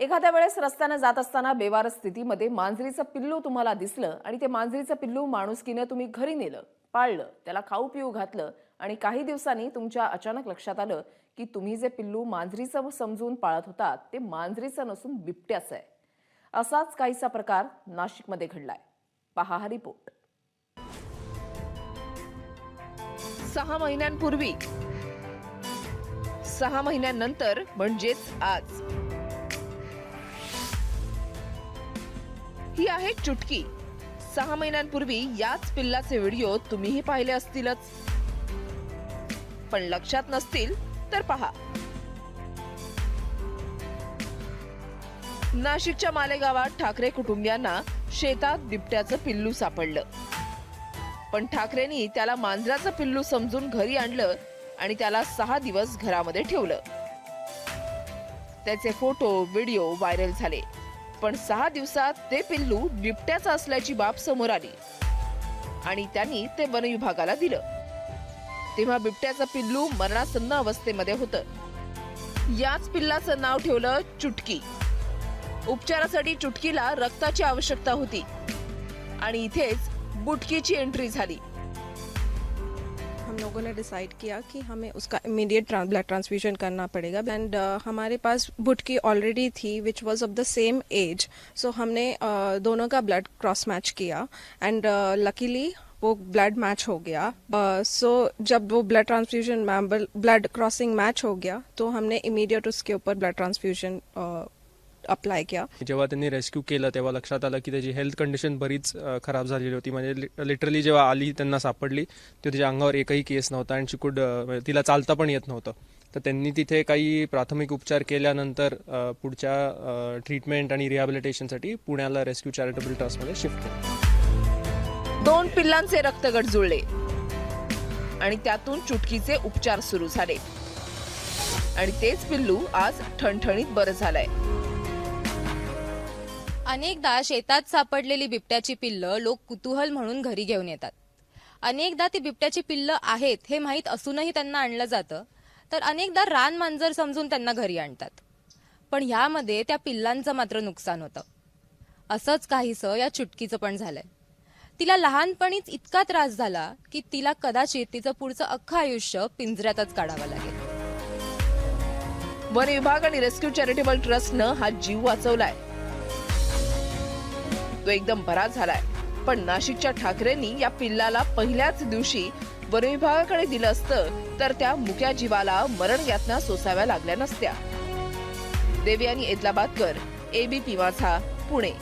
एखाद्या वेळेस रस्त्यानं जात असताना बेवार स्थितीमध्ये मांजरीचं पिल्लू तुम्हाला दिसलं आणि ते मांजरीचं पिल्लू माणुसकीनं तुम्ही घरी नेलं पाळलं त्याला खाऊ पिऊ घातलं आणि काही दिवसांनी तुमच्या अचानक लक्षात आलं की तुम्ही जे पिल्लू मांजरीचं समजून पाळत होता ते मांजरीचं नसून बिबट्याचं आहे. असाच काहीसा प्रकार नाशिकमध्ये घडलाय. पहा हा रिपोर्ट. सहा महिन्यांपूर्वी सहा महिन्यांनंतर म्हणजेच आज. ही आहे चुटकी. सहा महिन्यांपूर्वी याच पिल्लाचे व्हिडिओ तुम्हीही पाहिले असतीलच. पण लक्षात नसतील तर पहा. नाशिकच्या मालेगावात ठाकरे कुटुंबियांना शेतात बिबट्याचं पिल्लू सापडलं. पण ठाकरेंनी त्याला मांजराचं पिल्लू समजून घरी आणलं आणि त्याला सहा दिवस घरामध्ये ठेवलं. त्याचे फोटो व्हिडिओ व्हायरल झाले. पण सहा दिवसात ते पिल्लू बिबट्याचा असल्याची बाब समोर आली. आणि त्यांनी ते वनविभागाला दिलं. तेव्हा बिबट्याचं पिल्लू मरणासन्न अवस्थेमध्ये होतं. याच पिल्लाचं नाव ठेवलं चुटकी. उपचारासाठी चुटकीला रक्ताची आवश्यकता होती. आणि इथेच बुटकीची एंट्री झाली. हम लोगों ने डिसाइड किया कि हमें उसका इमीडिएट ब्लड ट्रांसफ्यूजन करना पड़ेगा। एंड uh, हमारे पास बुटकी ऑलरेडी थी which was of the same age so हमने uh, दोनों का ब्लड क्रॉस मैच किया। एंड लकीली वो ब्लड मैच हो गया। सो uh, so, जब वो blood transfusion blood crossing match हो गया तो हमने इमीडिएट उसके ऊपर ब्लड ट्रांसफ्यूजन अप्लाई किया जेव्हा त्यांनी रेस्क्यू केलं तेव्हा लक्षात आलं की त्याची हेल्थ कंडिशन बरीच खराब झालेली होती. म्हणजे लिटरली जेव्हा आली त्यांना सापडली तेव्हा त्याच्या अंगावर एकही केस नव्हता आणि चिकूड म्हणजे तिला चालता पण येत नव्हतं. तर त्यांनी तिथे काही प्राथमिक उपचार केल्यानंतर पुढच्या ट्रीटमेंट आणि रिहॅबिलिटेशनसाठी पुण्याला रेस्क्यू चॅरिटेबल ट्रस्टमध्ये शिफ्ट केलं. दोन पिल्लांचे रक्तगट जुळले आणि त्यातून चुटकीचे उपचार सुरू झाले. आणि तेच पिल्लू आज ठणठणीत बरं झालंय. अनेकदा शेतात सापडलेली बिबट्याची पिल्लं लोक कुतूहल म्हणून घरी घेऊन येतात. अनेकदा ती बिबट्याची पिल्लं आहेत हे माहीत असूनही त्यांना आणलं जातं तर अनेकदा रान मांजर समजून त्यांना घरी आणतात. पण ह्यामध्ये त्या पिल्लांचं मात्र नुकसान होतं. असंच काहीसं या चुटकीचं पण झालंय. तिला लहानपणीच इतका त्रास झाला की तिला कदाचित तिचं पुढचं अख्खं आयुष्य पिंजऱ्यातच काढावं लागेल. वन विभाग आणि रेस्क्यू चॅरिटेबल ट्रस्टनं हा जीव वाचवलाय. तो एकदम बरा झालाय. पण नाशिकच्या ठाकरेंनी या पिल्लाला पहिल्याच दिवशी वनविभागाकडे दिलं असतं तर त्या मुक्या जीवाला मरण यातना सोसाव्या लागल्या नसत्या. देवयानी एदलाबादकर एबीपी माझा पुणे.